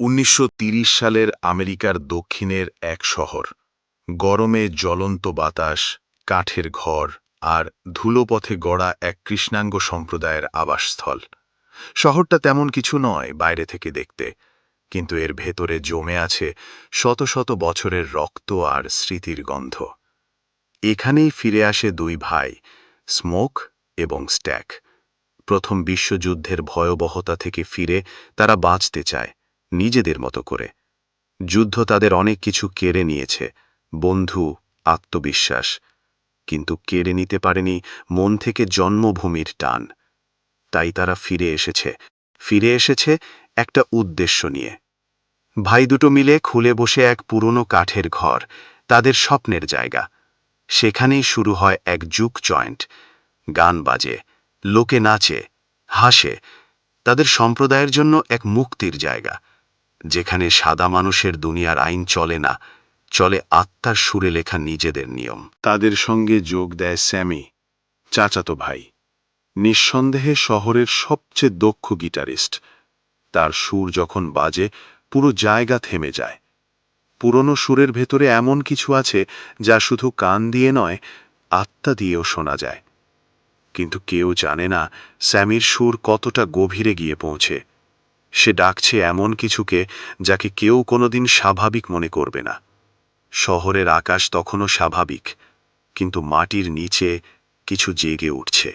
উনিশশো সালের আমেরিকার দক্ষিণের এক শহর। গরমে জ্বলন্ত বাতাস, কাঠের ঘর আর ধুলোপথে গড়া এক কৃষ্ণাঙ্গ সম্প্রদায়ের আবাসস্থল। শহরটা তেমন কিছু নয় বাইরে থেকে দেখতে, কিন্তু এর ভেতরে জমে আছে শত শত বছরের রক্ত আর স্মৃতির গন্ধ। এখানেই ফিরে আসে দুই ভাই, স্মোক এবং স্ট্যাক। প্রথম বিশ্বযুদ্ধের ভয়াবহতা থেকে ফিরে তারা বাঁচতে চায়। নিজেদের মতো করে। যুদ্ধ তাদের অনেক কিছু কেড়ে নিয়েছে, বন্ধু, আত্মবিশ্বাস। কিন্তু কেড়ে নিতে পারেনি মন থেকে জন্মভূমির টান। তাই তারা ফিরে এসেছে। ফিরে এসেছে একটা উদ্দেশ্য নিয়ে। ভাই দুটো মিলে খুলে বসে এক পুরনো কাঠের ঘর, তাদের স্বপ্নের জায়গা। সেখানেই শুরু হয় এক যুগ জয়েন্ট। গান বাজে, লোকে নাচে, হাসে। তাদের সম্প্রদায়ের জন্য এক মুক্তির জায়গা। যেখানে সাদা মানুষের দুনিয়ার আইন চলে না, চলে আত্মার সুরে লেখা নিজেদের নিয়ম। তাদের সঙ্গে যোগ দেয় স্যামি, চাচাতো ভাই। নিঃসন্দেহে শহরের সবচেয়ে দক্ষ গিটারিস্ট। তার সুর যখন বাজে, পুরো জায়গা থেমে যায়। পুরনো সুরের ভেতরে এমন কিছু আছে যা শুধু কান দিয়ে নয়, আত্মা দিয়েও শোনা যায়। কিন্তু কেউ জানে না স্যামির সুর কতটা গভীরে গিয়ে পৌঁছে। সে ডাকছে এমন কিছুকে যাকে কেউ কোনোদিন স্বাভাবিক মনে করবে না। শহরের আকাশ তখনও স্বাভাবিক, কিন্তু মাটির নিচে কিছু জেগে উঠছে।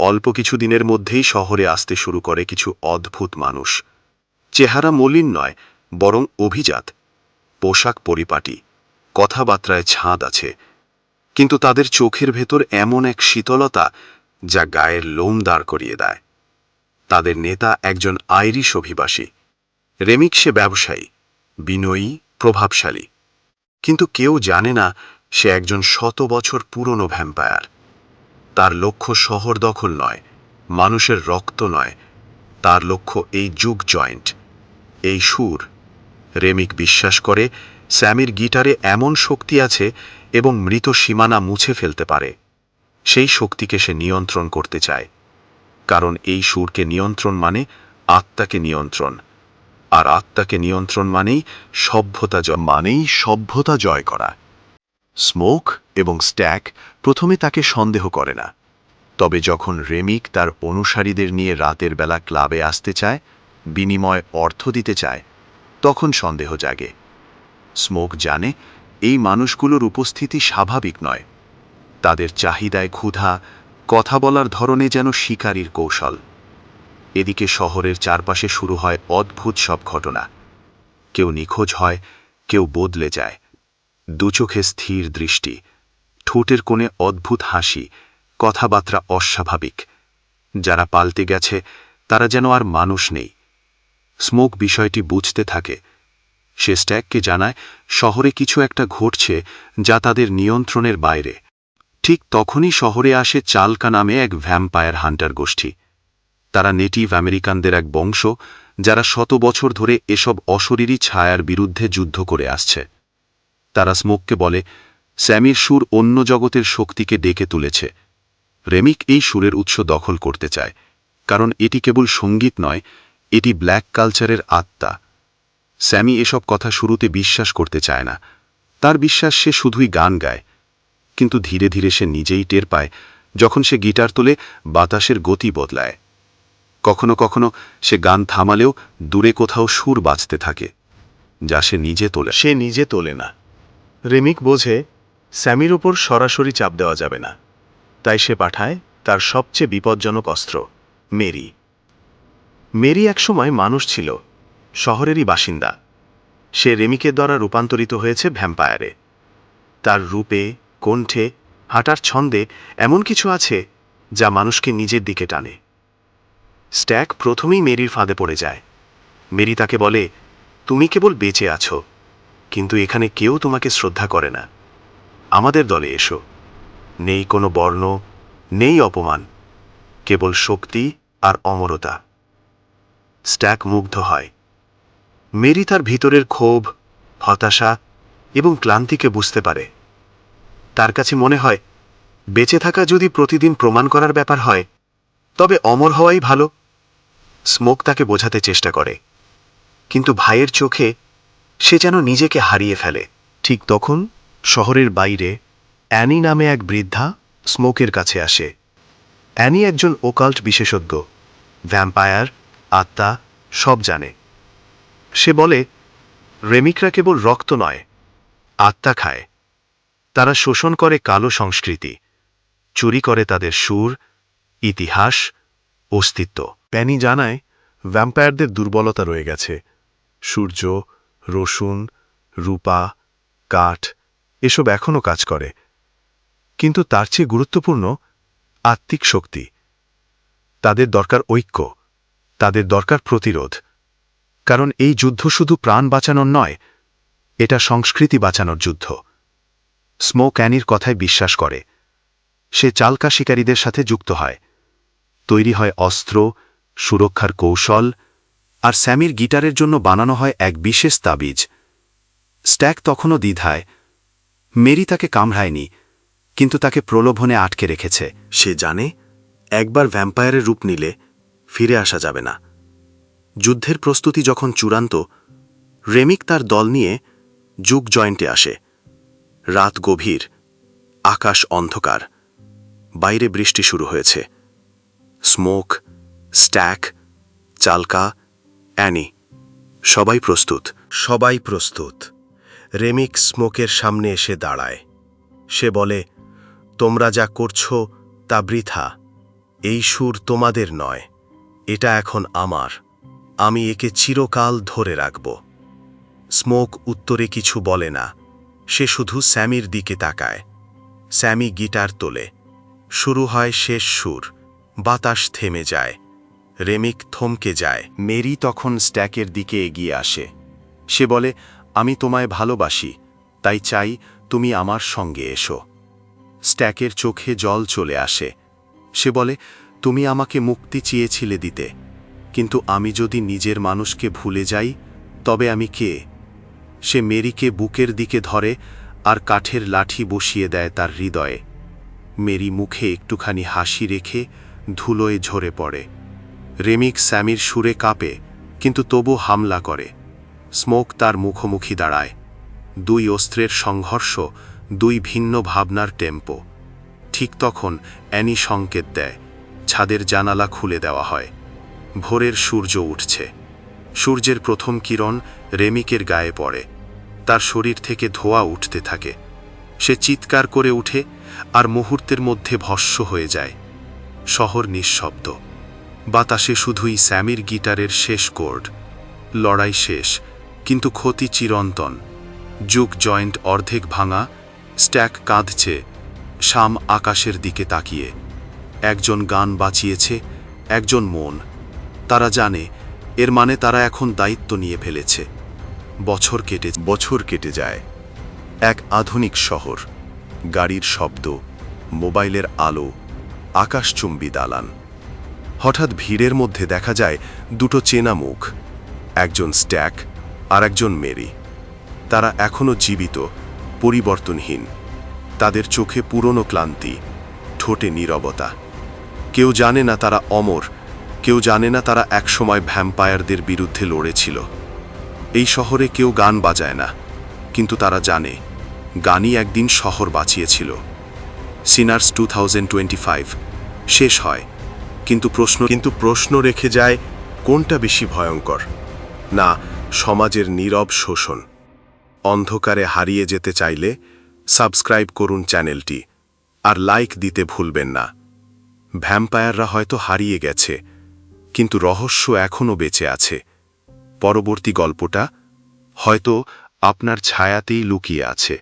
অল্প কিছু দিনের মধ্যেই শহরে আসতে শুরু করে কিছু অদ্ভুত মানুষ। চেহারা মলিন নয়, বরং অভিজাত, পোশাক পরিপাটি, কথাবার্তায় ছাঁদ আছে। কিন্তু তাদের চোখের ভেতর এমন এক শীতলতা যা গায়ের লোম দাঁড় করিয়ে দেয়। তাদের নেতা একজন আইরিশ অভিবাসী। রেমিক সে ব্যবসায়ী, বিনয়ী, প্রভাবশালী। কিন্তু কেউ জানে না সে একজন শত বছর পুরনো ভ্যাম্পায়ার। তার লক্ষ্য শহর দখল নয়, মানুষের রক্ত নয়। তার লক্ষ্য এই যুগ জয়েন্ট। এই সুর। রেমিক বিশ্বাস করে স্যামির গিটারে এমন শক্তি আছে এবং মৃত সীমানা মুছে ফেলতে পারে। সেই শক্তিকে সে নিয়ন্ত্রণ করতে চায়। কারণ এই সুরকে নিয়ন্ত্রণ মানে আত্মাকে নিয়ন্ত্রণ। আর আত্মাকে নিয়ন্ত্রণ মানেই সভ্যতা জয়, মানেই সভ্যতা জয় করা। স্মোক এবং স্ট্যাক প্রথমে তাকে সন্দেহ করে না। তবে যখন রেমিক তার অনুসারীদের নিয়ে রাতের বেলা ক্লাবে আসতে চায়, বিনিময় অর্থ দিতে চায়, তখন সন্দেহ জাগে। স্মোক জানে এই মানুষগুলোর উপস্থিতি স্বাভাবিক নয়। তাদের চাহিদায় ক্ষুধা কথা বলার ধরনে যেন শিকারীর কৌশল। এদিকে শহরের চারপাশে শুরু হয় অদ্ভুত সব ঘটনা। কেউ নিখোঁজ হয়, কেউ বদলে যায়। দুচোখে স্থির দৃষ্টি, ঠোঁটের কোণে অদ্ভুত হাসি, কথাবার্তা অস্বাভাবিক। যারা পাল্টে গেছে, তারা যেন আর মানুষ নেই। স্মোক বিষয়টি বুঝতে থাকে। সে স্ট্যাককে জানায়, শহরে কিছু একটা ঘটছে যা তাদের নিয়ন্ত্রণের বাইরে। ঠিক তখনই শহরে আসে চালকা নামে এক ভ্যাম্পায়ার হান্টার গোষ্ঠী। তারা নেটিভ আমেরিকানদের এক বংশ, যারা শত বছর ধরে এসব অশরীরী ছায়ার বিরুদ্ধে যুদ্ধ করে আসছে। তারা স্মোককে বলে, স্যামির সুর অন্য জগতের শক্তিকে ডেকে তুলেছে। রেমিক এই সুরের উৎস দখল করতে চায়, কারণ এটি কেবল সংগীত নয়, এটি ব্ল্যাক কালচারের আত্মা। স্যামি এসব কথা শুরুতে বিশ্বাস করতে চায় না। তার বিশ্বাস সে শুধুই গান গায়। কিন্তু ধীরে ধীরে সে নিজেই টের পায়, যখন সে গিটার তোলে বাতাসের গতি বদলায়। কখনো কখনো সে গান থামালেও দূরে কোথাও সুর বাজতে থাকে, যা সে নিজে তোলে। সে নিজে তোলে না। রেমিক বোঝে, স্যামির ওপর সরাসরি চাপ দেওয়া যাবে না। তাই সে পাঠায় তার সবচেয়ে বিপজ্জনক অস্ত্র, মেরি। মেরি একসময় মানুষ ছিল, শহরেরই বাসিন্দা। সে রেমিকের দ্বারা রূপান্তরিত হয়েছে ভ্যাম্পায়ারে। তার রূপে কণ্ঠে, হাঁটার ছন্দে এমন কিছু আছে যা মানুষকে নিজের দিকে টানে। স্ট্যাক প্রথমেই মেরির ফাঁদে পড়ে যায়। মেরি তাকে বলে, তুমি কেবল বেঁচে আছো, কিন্তু এখানে কেউ তোমাকে শ্রদ্ধা করে না। আমাদের দলে এসো। নেই কোনো বর্ণ, নেই অপমান, কেবল শক্তি আর অমরতা। স্ট্যাক মুগ্ধ হয়। মেরি তার ভিতরের ক্ষোভ, হতাশা এবং ক্লান্তিকে বুঝতে পারে। তার কাছে মনে হয়, বেঁচে থাকা যদি প্রতিদিন প্রমাণ করার ব্যাপার হয়, তবে অমর হওয়াই ভালো। স্মোক তাকে বোঝাতে চেষ্টা করে। কিন্তু ভাইয়ের চোখে সে যেন নিজেকে হারিয়ে ফেলে। ঠিক তখন শহরের বাইরে অ্যানি নামে এক বৃদ্ধা স্মোকের কাছে আসে। অ্যানি একজন ওকাল্ট বিশেষজ্ঞ। ভ্যাম্পায়ার, আত্মা, সব জানে। সে বলে, রেমিকরা কেবল রক্ত নয়, আত্মা খায়। তারা শোষণ করে কালো সংস্কৃতি, চুরি করে তাদের সুর, ইতিহাস, অস্তিত্ব। প্যানি জানায়, ভ্যাম্পায়ারদের দুর্বলতা রয়ে গেছে। সূর্য, রসুন, রূপা, কাঠ, এসব এখনও কাজ করে। কিন্তু তার চেয়ে গুরুত্বপূর্ণ আত্মিক শক্তি। তাদের দরকার ঐক্য, তাদের দরকার প্রতিরোধ। কারণ এই যুদ্ধ শুধু প্রাণ বাঁচানোর নয়, এটা সংস্কৃতি বাঁচানোর যুদ্ধ। স্মোক ক্যানির কথায় বিশ্বাস করে। সে চালকা শিকারীদের সাথে যুক্ত হয়। তৈরি হয় অস্ত্র, সুরক্ষার কৌশল, আর স্যামির গিটারের জন্য বানানো হয় এক বিশেষ তাবিজ। স্ট্যাক তখনও দ্বিধায়। মেরি তাকে কামড়ায়নি, কিন্তু তাকে প্রলোভনে আটকে রেখেছে। সে জানে, একবার ভ্যাম্পায়ারের রূপ নিলে ফিরে আসা যাবে না। যুদ্ধের প্রস্তুতি যখন চূড়ান্ত, রেমিক তার দল নিয়ে যুগ জয়েন্টে আসে। রাত গভীর, আকাশ অন্ধকার, বাইরে বৃষ্টি শুরু হয়েছে। স্মোক, স্ট্যাক, চালকা, অ্যানি, সবাই প্রস্তুত। সবাই প্রস্তুত। রেমিক স্মোকের সামনে এসে দাঁড়ায়। সে বলে, তোমরা যা করছ তা বৃথা। এই সুর তোমাদের নয়, এটা এখন আমার। আমি একে চিরকাল ধরে রাখব। স্মোক উত্তরে কিছু বলে না। সে শুধু স্যামির দিকে তাকায়। স্যামি গিটার তোলে। শুরু হয় শেষ সুর। বাতাস থেমে যায়। রেমিক থমকে যায়। মেরি তখন স্ট্যাকের দিকে এগিয়ে আসে। সে বলে, আমি তোমায় ভালোবাসি। তাই চাই তুমি আমার সঙ্গে এসো। স্ট্যাকের চোখে জল চলে আসে। সে বলে, তুমি আমাকে মুক্তি চেয়েছিলে দিতে। কিন্তু আমি যদি নিজের মানুষকে ভুলে যাই, তবে আমি কে? সে মেরিকে বুকের দিকে ধরে আর কাঠের লাঠি বসিয়ে দেয় তার হৃদয়ে। মেরি মুখে একটুখানি হাসি রেখে ধুলোয় ঝরে পড়ে। রেমিক স্যামির সুরে কাঁপে, কিন্তু তবু হামলা করে। স্মোক তার মুখোমুখি দাঁড়ায়। দুই অস্ত্রের সংঘর্ষ, দুই ভিন্ন ভাবনার টেম্পো। ঠিক তখন অ্যানি সংকেত দেয়, ছাদের জানালা খুলে দেওয়া হয়। ভোরের সূর্য উঠছে। সূর্যের প্রথম কিরণ রেমিকের গায়ে পড়ে। তার শরীর থেকে ধোয়া উঠতে থাকে। সে চিৎকার করে উঠে আর মুহূর্তের মধ্যে ভস্য হয়ে যায়। শহর নিঃশব্দ। বাতাসে শুধুই স্যামির গিটারের শেষ কোর্ড। লড়াই শেষ, কিন্তু ক্ষতি চিরন্তন। যুগ জয়েন্ট অর্ধেক ভাঙা, স্ট্যাক কাঁদছে, শাম আকাশের দিকে তাকিয়ে। একজন গান বাঁচিয়েছে, একজন মন। তারা জানে এর মানে তারা এখন দায়িত্ব নিয়ে ফেলেছে। বছর কেটে বছর কেটে যায়। এক আধুনিক শহর। গাড়ির শব্দ, মোবাইলের আলো, আকাশচুম্বী দালান। হঠাৎ ভিড়ের মধ্যে দেখা যায় দুটো চেনা মুখ, একজন স্ট্যাক আর একজন মেরি। তারা এখনও জীবিত, পরিবর্তনহীন। তাদের চোখে পুরনো ক্লান্তি, ঠোঁটে নীরবতা। কেউ জানে না তারা অমর কেউ জানে না তারা একসময় ভ্যাম্পায়ারদের বিরুদ্ধে লড়েছিল। এই শহরে কেউ গান বাজায় না, কিন্তু তারা জানে, গানই একদিন শহর বাঁচিয়েছিল। সিনার্স টু শেষ হয়, কিন্তু প্রশ্ন কিন্তু প্রশ্ন রেখে যায়, কোনটা বেশি ভয়ঙ্কর? না, সমাজের নীরব শোষণ। অন্ধকারে হারিয়ে যেতে চাইলে সাবস্ক্রাইব করুন চ্যানেলটি, আর লাইক দিতে ভুলবেন না। ভ্যাম্পায়াররা হয়তো হারিয়ে গেছে। কিন্তু রহস্য এখনও বেঁচে আছে। পরবর্তী গল্পটা হয়তো আপনার ছায়াতেই লুকিয়ে আছে।